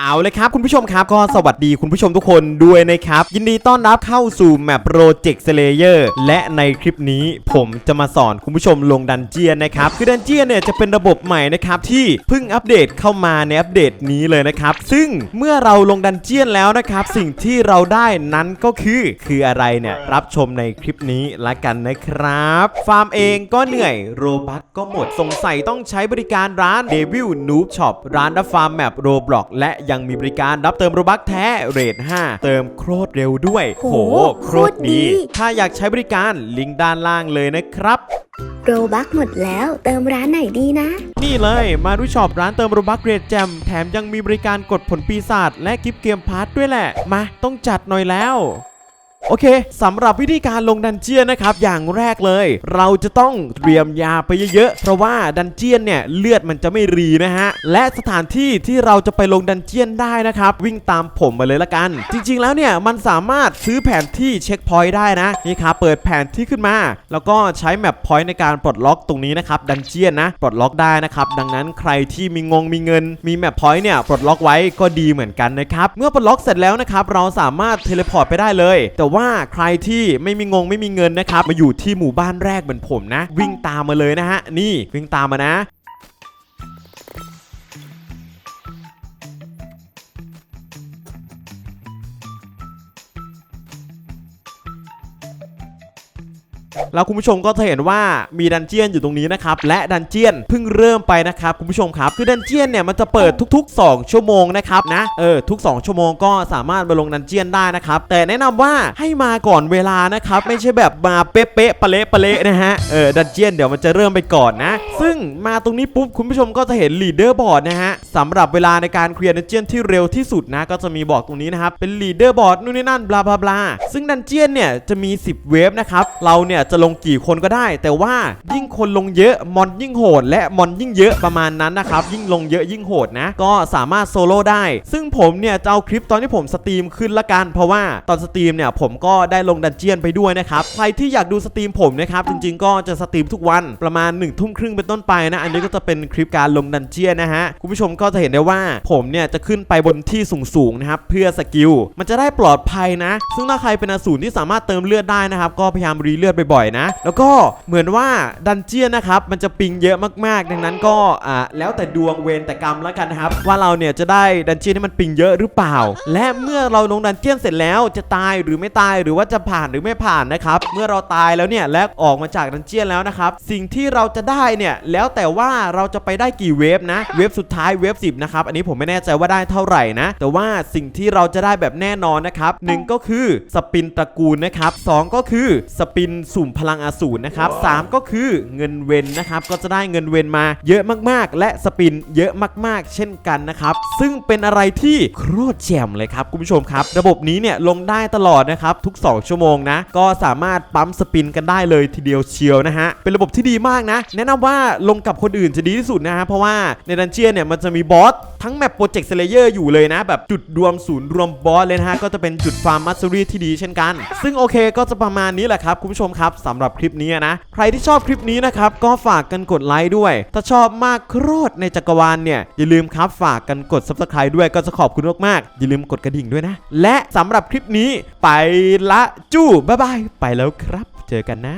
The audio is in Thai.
เอาเลยครับคุณผู้ชมครับก็สวัสดีคุณผู้ชมทุกคนด้วยนะครับ ยินดีต้อนรับเข้าสู่แมปโปรเจกต์เลเยอร์และในคลิปนี้ผมจะมาสอนคุณผู้ชมลงดันเจียนนะครับ คือดันเจียนเนี่ยจะเป็นระบบใหม่นะครับที่เพิ่งอัปเดตเข้ามาในอัปเดตนี้เลยนะครับ ซึ่งเมื่อเราลงดันเจียนแล้วนะครับ สิ่งที่เราได้นั้นก็คือ คืออะไรเนี่ยรับชมในคลิปนี้ละกันนะครับ ฟาร์มเองก็เหนื่อยโรบัคก็หมดสงสัยต้องใช้บริการร้าน Devil Noob Shop ร้านรับฟาร์มแมปโรบล็อกและยังมีบริการรับเติมโรบัคแท้เรท 5 เติมโคตรเร็วด้วย โห โคตรดี ถ้าอยากใช้บริการลิงก์ด้านล่างเลยนะครับ โรบักหมดแล้วเติมร้านไหนดีนะ นี่เลยมาดูช็อปร้านเติมโรบัคเรทแจมแถมยังมีบริการกดผลปีศาจและกิฟต์เกมพาร์ทด้วยแหละ มาต้องจัดหน่อยแล้ว โอเคสำหรับวิธีการลงดันเจียนนะครับอย่างแรกเลย เราจะต้องเตรียมยาไปเยอะๆเพราะว่าดันเจียนเนี่ยเลือดมันจะไม่รีนะฮะและสถานที่ที่เราจะไปลงดันเจียนได้นะครับวิ่งตามผมมาเลยละกัน จริงๆแล้วเนี่ยมันสามารถซื้อแผนที่เช็คพอยต์ได้นะนี่ครับเปิดแผนที่ขึ้นมา แล้วก็ใช้แมปพอยต์ในการปลดล็อกตรงนี้นะครับดันเจียนนะปลดล็อกได้นะครับดังนั้นใครที่มีงงมีเงิน มีแมปพอยต์เนี่ยปลดล็อกไว้ก็ดีเหมือนกันนะครับเมื่อปลดล็อกเสร็จแล้วนะครับเราสามารถเทเลพอร์ตไปได้เลยแต่ว่าใครที่ไม่มีงงไม่มีเงินนะครับ มาอยู่ที่หมู่บ้านแรกเหมือนผมนะ วิ่งตามมาเลยนะฮะ นี่วิ่งตามมานะ แล้วคุณผู้ชมก็จะเห็นว่ามีดันเจียนอยู่ตรงนี้นะครับและดันเจียนเพิ่งเริ่มไปนะครับคุณผู้ชมครับคือดันเจียนเนี่ยมันจะเปิดทุก ๆ 2 ชั่วโมงนะครับนะเออทุก 2 ชั่วโมงก็สามารถมาลงดันเจียนได้นะครับแต่แนะนำว่าให้มาก่อนเวลานะครับไม่ใช่แบบมาเป๊ะๆปะเละปะเละนะฮะเออดันเจียนเดี๋ยวมันจะเริ่มไปก่อนนะ ซึ่งมาตรงนี้ปุ๊บ คุณผู้ชมก็จะเห็นลีดเดอร์บอร์ดนะฮะสำหรับเวลาในการเคลียร์ดันเจียนที่เร็วที่สุดนะ ก็จะมีบอกตรงนี้นะครับ เป็นลีดเดอร์บอร์ดนู่นนี่นั่นบลาบลาบลาซึ่งดันเจียนเนี่ยจะมี 10 เวฟนะครับ เราเนี่ยจะลงกี่คนก็ได้ แต่ว่ายิ่งคนลงเยอะมอนยิ่งโหด และมอนยิ่งเยอะประมาณนั้นนะครับยิ่งลงเยอะยิ่งโหดนะ ก็สามารถโซโล่ได้ ซึ่งผมเนี่ยจะเอาคลิปตอนที่ผมสตรีมขึ้นละกันเพราะว่าตอนสตรีมเนี่ยผมก็ได้ลงดันเจียนไปด้วยนะครับใครที่อยากดูสตรีมผมนะครับจริงๆ ก็จะสตรีมทุกวันประมาณ1นึ่ทุ่มครึ่งเป็นต้นไปนะ อันนี้ก็จะเป็นคลิปการลงดันเจียนนะฮะ คุณผู้ชมก็จะเห็นได้ว่าผมเนี่ยจะขึ้นไปบนที่สูงๆนะครับเพื่อสกิล มันจะได้ปลอดภัยนะ ซึ่งถ้าใครเป็นอสูรที่สามารถเติมเลือดได้นะครับ ก็พยายามรีเลือดบ่อยๆนะ แล้วก็เหมือนว่าดันเจียนนะครับมันจะปิงเยอะมากๆ ดังนั้นก็อ่าแล้วแต่ดวงเวรแต่กรรมแล้วกันนะครับ ว่าเราเนี่ยจะได้ดันเจียนที่มันปิงเยอะหรือเปล่า และเมื่อเราลงดันเจียนเสร็จแล้วจะตายหรือไม่ตายหรือว่าจะผ่านหรือไม่ผ่านนะครับ เมื่อเราตายแล้วเนี่ยและออกมาจากดันเจียนแล้วนะครับสิ่งที่เราจะได้เนี่ยแล้วแต่ว่าเราจะไปได้กี่เวฟนะ เวฟสุดท้ายเวฟ10นะครับอันนี้ผมไม่แน่ใจว่าได้เท่าไหร่นะ แต่ว่าสิ่งที่เราจะได้แบบแน่นอนนะครับหนึ่งก็คือสปินตระกูลนะครับสองก็คือสปินสุ่มพลังอสูรนะครับสามก็คือเงินเวนนะครับก็จะได้เงินเวนมาเยอะมากๆ และสปินเยอะมากๆ เช่นกันนะครับซึ่งเป็นอะไรที่โคตรแจ่มเลยครับคุณผู้ชมครับ ระบบนี้เนี่ยลงได้ตลอดนะครับทุก 2 ชั่วโมงนะก็สามารถปั๊มสปินกันได้เลยทีเดียวเชียวนะฮะเป็นระบบที่ดีมากนะ แนะนำว่าลงกับคนอื่นจะดีที่สุดนะฮะเพราะว่าในดันเจียนเนี่ยมันจะมีบอสทั้งแมปโปรเจกต์เซเลเยอร์อยู่เลยนะ แบบจุดรวมศูนย์รวมบอสเลยนะฮะก็จะเป็นจุดฟาร์มมัสซูรี่ที่ดีเช่นกัน ซึ่งโอเคก็จะประมาณนี้แหละครับคุณผู้ชมครับสำหรับคลิปนี้นะใครที่ชอบคลิปนี้นะครับก็ฝากกันกดไลค์ด้วย ถ้าชอบมากโคตรในจักรวาลเนี่ยอย่าลืมครับฝากกันกด subscribe ด้วยก็จะขอบคุณมากๆอย่าลืมกดกระดิ่งด้วยนะ และสำหรับคลิปนี้ไปละจู้บ๊ายบายไปแล้วครับ เจอกันนะ